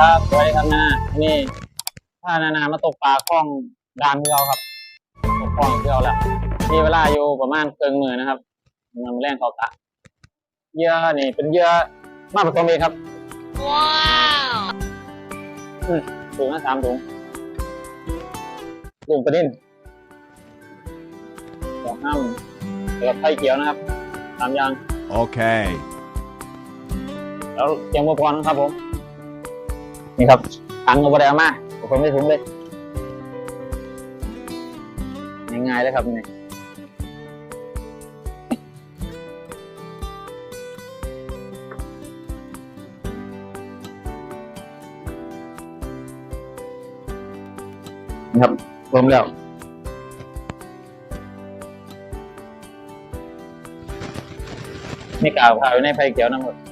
ครับสวัสดีครับนานี่ถ้านานามาตกปลาคล้องดานที่เราครับตกคล้องที่เราแหละมีเวลาอยู่ประมาณเกินมือนะครับมันแรงเขากะเหยื่อนี่เป็นเหยื่อมาผสมเองครับ ว้าวอืมถุงละสามถุงกลุ่มประเด็นดอกห้ามแล้วก็ไข่เขียวนะครับสามอย่าง Okay. แล้วเตรียมอุปกรณ์นะครับผม นี่ครับถังอุปกรณ์มาผมไม่ถุงเลยง่ายๆเลยครับนี่ครับรวมแล้วนี่กล่าวข่าวอยู่ในไฟเขียวนะหมด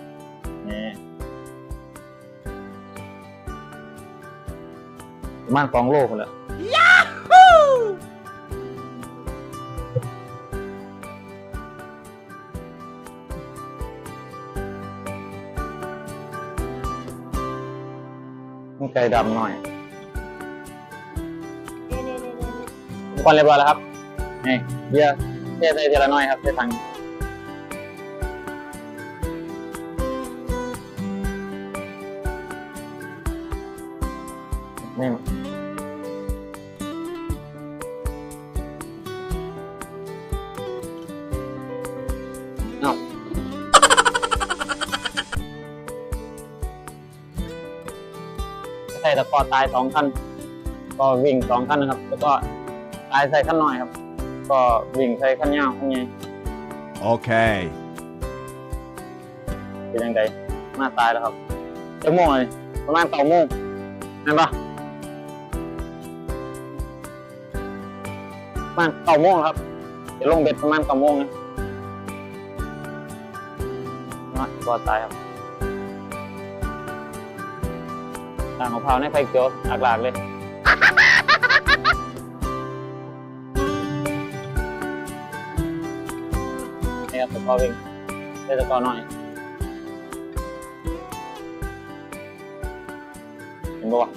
มาณสองโลคนละนี่ไก่ดำหน่อยทุกคนเรียบร้อยแล้วครับ นี่เบียร์เทใส่ทีละหน่อยครับใส่ถังนี่ ส่ตะกอตายสองขั้น ก็วิ่งสองขั้นนะครับ แล้วก็ตายใส่ขั้นน้อยครับ ก็วิ่งใส่ขั้นยาวขั้นใหญ่ Okay. เป็นยังไงมาตายแล้วครับจะโมงเลยประมาณเก้าโมงเห็นปะประมาณเก้าโมงครับจะลงเบ็ดประมาณเก้าโมงนะมาตัวตายครับ ต่างของพร้าวในไฟเขียวหลากๆเลยนี่ครับตะกอวิ่งได้ตะกอหน่อยเห็นปะวะ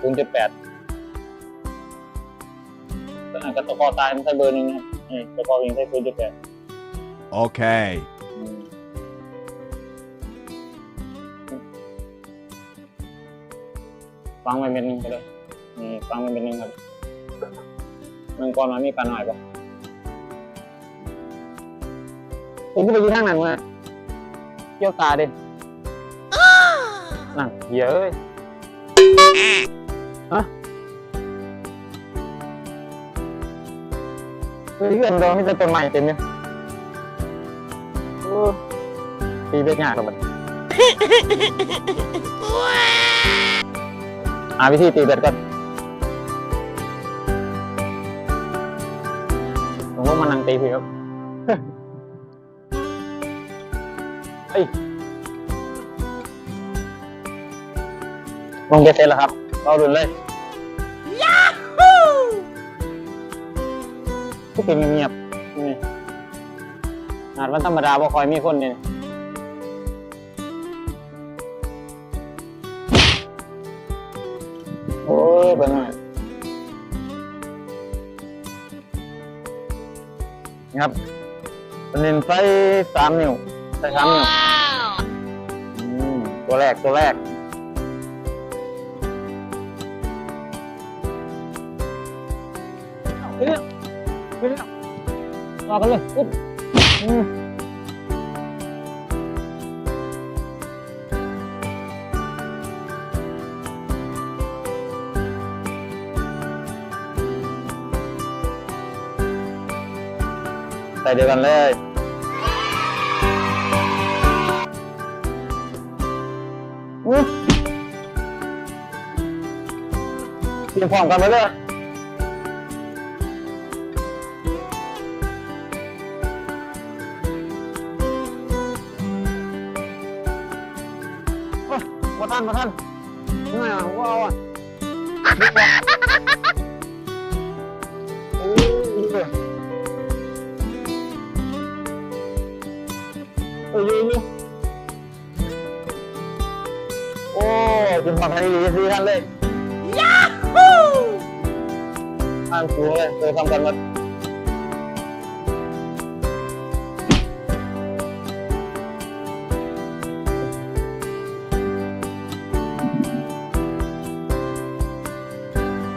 ศูนย์จุดแปดก็อ่านกับตะกอตายมันใช้เบอร์หนึ่งนะครับนี่ตะกอวิ่งใช้ศูนย์จุดแปด Okay. ฟังไปเป็นหนึ่งไปเลยนี่ฟังไปเป็นหนึ่งครับมันก่อนมามีปลาหน่อยปะผมก็ไปอยืนทางนั้นมาเกี่ยวตาดินั่นเยอะเลยฮะเฮ้ยเพื่อนโดนมีแต่ต้นไม้เต็มเนี่ยโอ้ตีเบ็ดยากกับมัน หาวิธีตีเบ็ดก่อนผมว่ามันนังตีพี่ครับเฮ้ยลงเบ็ดเสร็จแล้วครับ เราดุนเลยทุกคนเงียบๆนี่อาจวันธรรมดาบ่คอยมีคนเนี่ย ครับเป็นเลนส์ไฟสามนิ้วไฟสามนิ้วว้าวอืมตัวแรกตัวแรกเฮ้ยเฮ้ยรอกันเลยปุ๊บอืม เดียวกันเลยอืมเตรียมพร้อมกันไว้เลยโอ้ยมาท่านมาท่านไม่เอาว่าเอาอะ มาภายในสี่ท่านเลยยาฮูท่านสูเลยเคยทำกันมา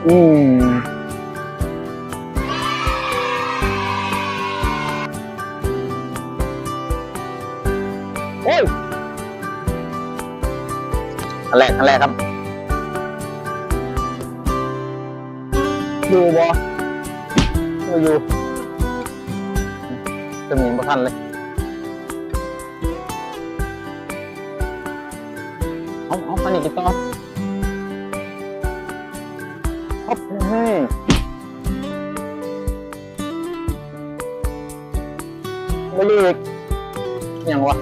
อืม อันแรกอันแรกครับ อยู่บ่ไม่อยู่จะมีประทันเลยเอาเอาไปนี่กินต่อฮอปเฮ้ยไม่รู้อีกยังวะ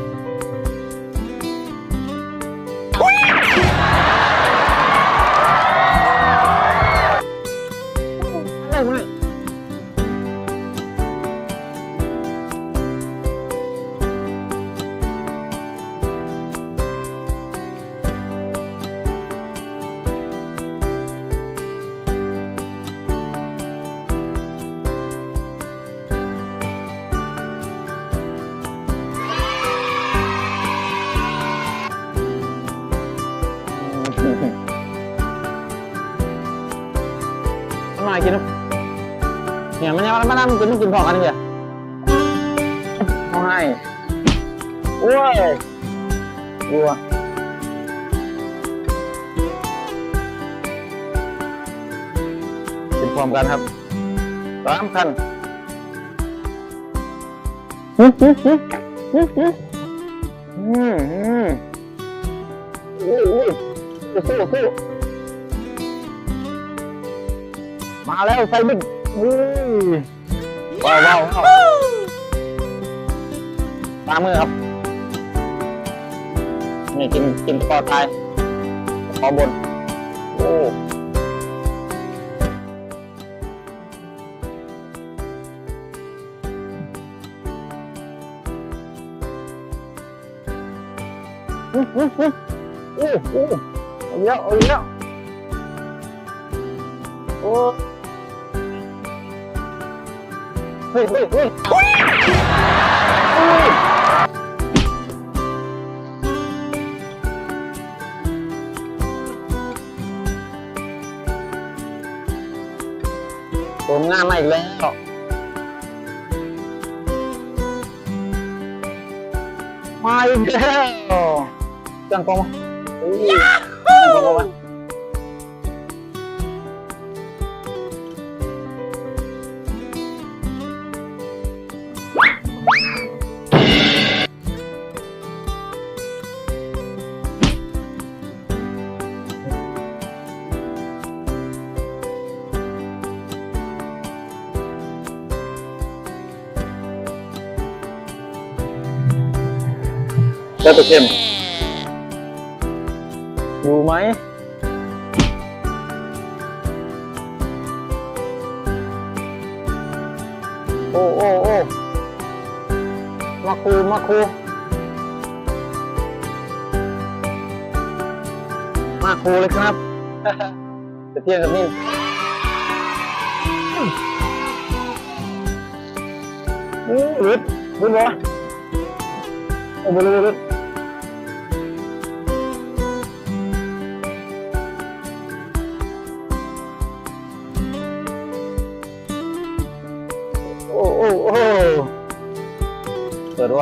ทำไมกินเนี่ยมันยังมันนั่งกินกินพอกันเดียวเอาให้โอ้ยวัวกินพร้อมกันครับสามคันฮึฮึฮึฮึฮึอืมอืมโอ้ยโอ้ยสู้สู้ม แล้วไฟมึงอุ้ยว้าวว้าวว้าวตามมือครับ นี่กินกินคอตายคอบน โอ้อื้ออื้ออื้อโอ้โอ้เอาเยอะเอาเยอะโอ้ เฮ้ยเฮ้ยเฮ้ยเฮ้ยผลงานมาอีกแล้วมาอีกแล้วจังกองมั้ยจังกองมา เจ้าตัวเข้มอยู่ไหมโอ้โอ้โอ้มาคูมาคูมาคูเลยครับจะเที่ยงกับนี่อือหลุดหลุดวะโอ้หลุดหลุด เปิ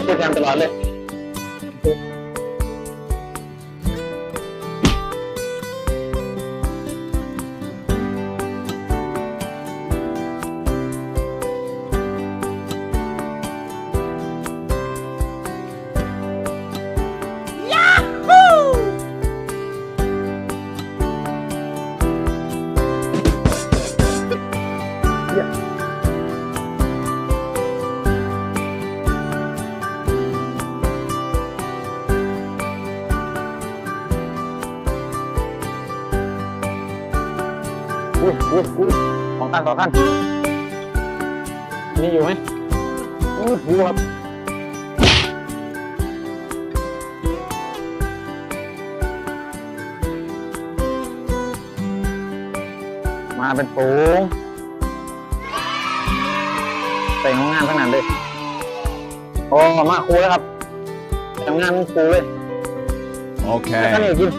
ดวะ ดอุดของท่านต่อท่านนี่อยู่ไหมอู้หูครับมาเป็นปูใส่งงานขนาดเลยโอ้มาคูแล้วครับทำงานคูเลย โอเคแล้วก็นี่กิน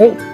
เ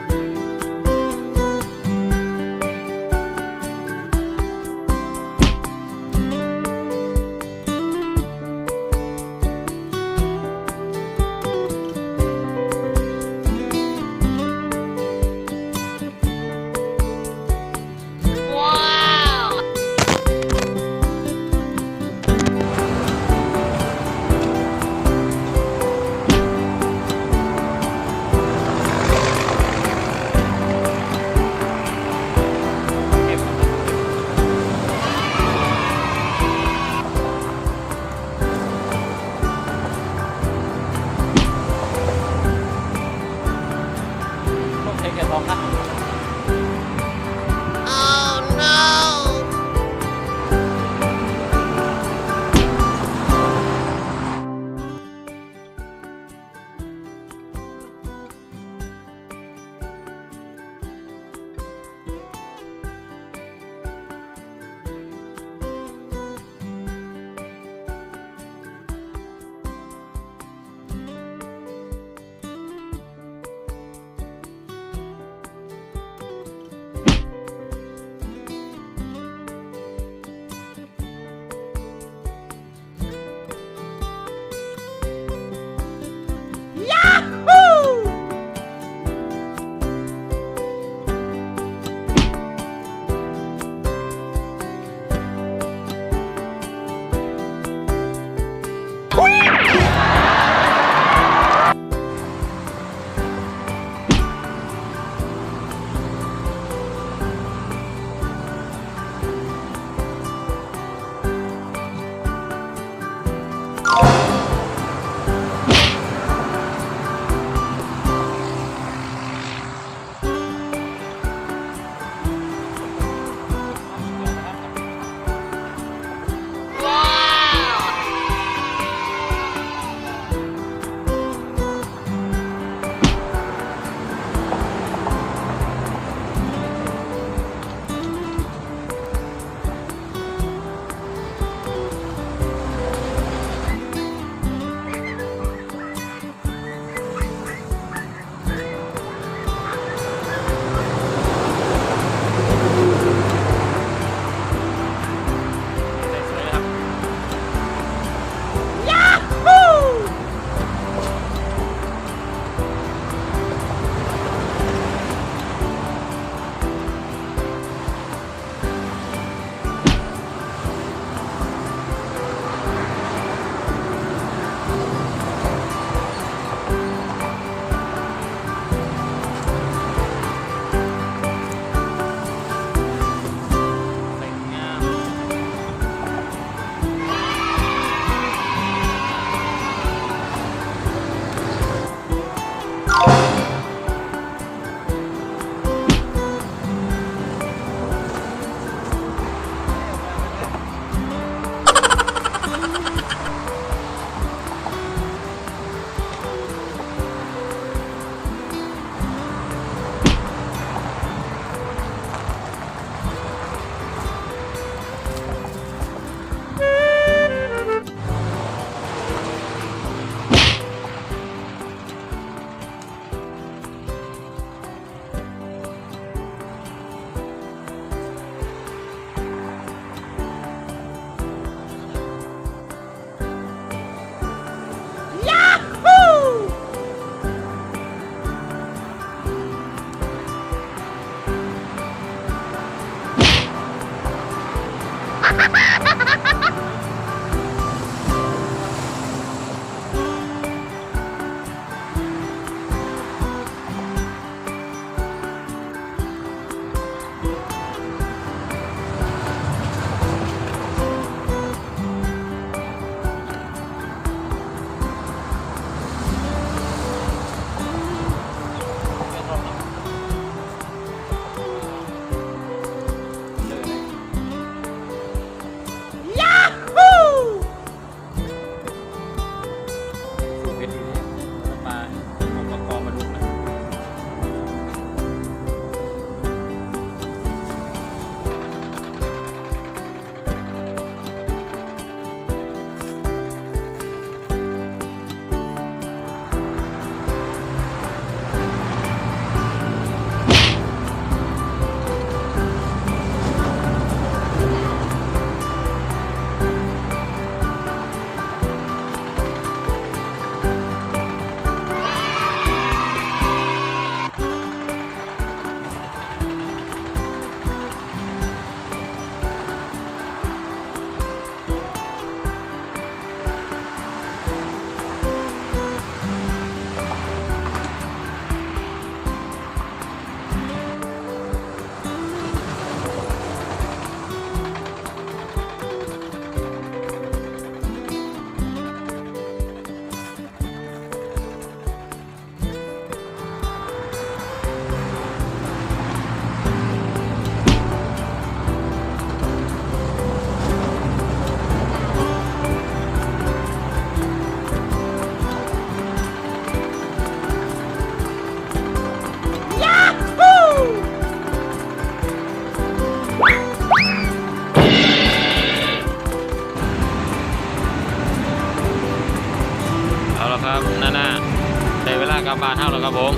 ครับผม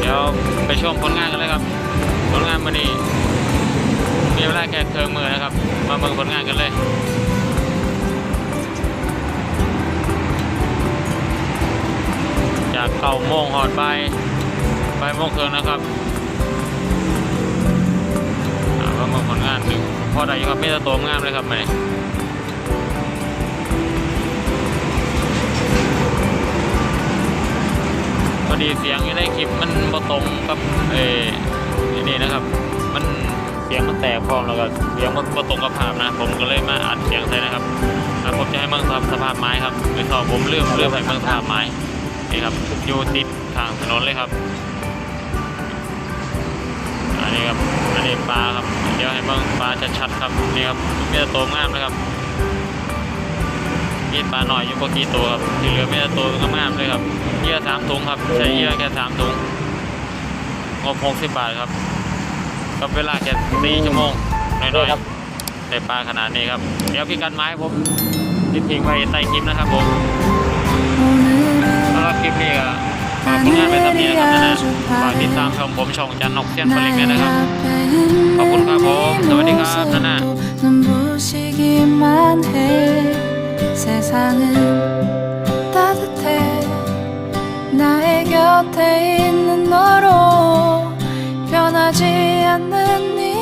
เดี๋ยวไปชมผลงานกันเลยครับ ผลงานวันนี้มีเวลาแค่เครื่องมือนะครับ มาเบิ่งผลงานกันเลยจากเก่าโมงหอดไปไปโมงเครื่องนะครับมาเบิ่งผลงานหนึ่งพอได้อยู่ครับมีแต่ตัวงามเลยครับมาเนี่ยพอดีเสียงอยู่ในคลิปมันบ่ตรงกับเออนี่นะครับ มันเสียงมันแตกพร้อมแล้วก็เสียงมันบ่ตรงกับภาพนะ ผมก็เลยมาอัดเสียงใส่นะครับผมจะให้เมืองทำสภาพไม้ครับไปต่อผมเลื่อมลืมให้เมืองสภาพไม้นี่ครับอยู่ติดทางถนนเลยครับอันนี้ครับอันนี้ปลาครับเดี๋ยวให้เมืองปลาชัดๆครับนี่ครับมีแต่ตัวงามนะครับ มีปลาหน่อยอยู่บ่กี่ตัวครับที่เหลือมีแต่ตัวงามๆเลยครับเหยื่อสามถุงครับ ใช้เหยื่อแค่สามถุงงบหกสิบบาทครับกับเวลาแค่สี่ชั่วโมงน้อยๆครับได้ปลาขนาดนี้ครับ เดี๋ยวพี่กันไม้ผมติดทิ้งไว้ใต้คลิปนะครับผมสำหรับคลิปนี้ก็ฝากผลงานไปทำนี้นะครับนะนะฝากติดตามชมผมช่องจันนกเซียนปลิงด้วยนะครับ ขอบคุณครับผม สวัสดีครับนะนะ넌 세상은 따뜻해. 나의 곁에 있는 너로 변하지 않는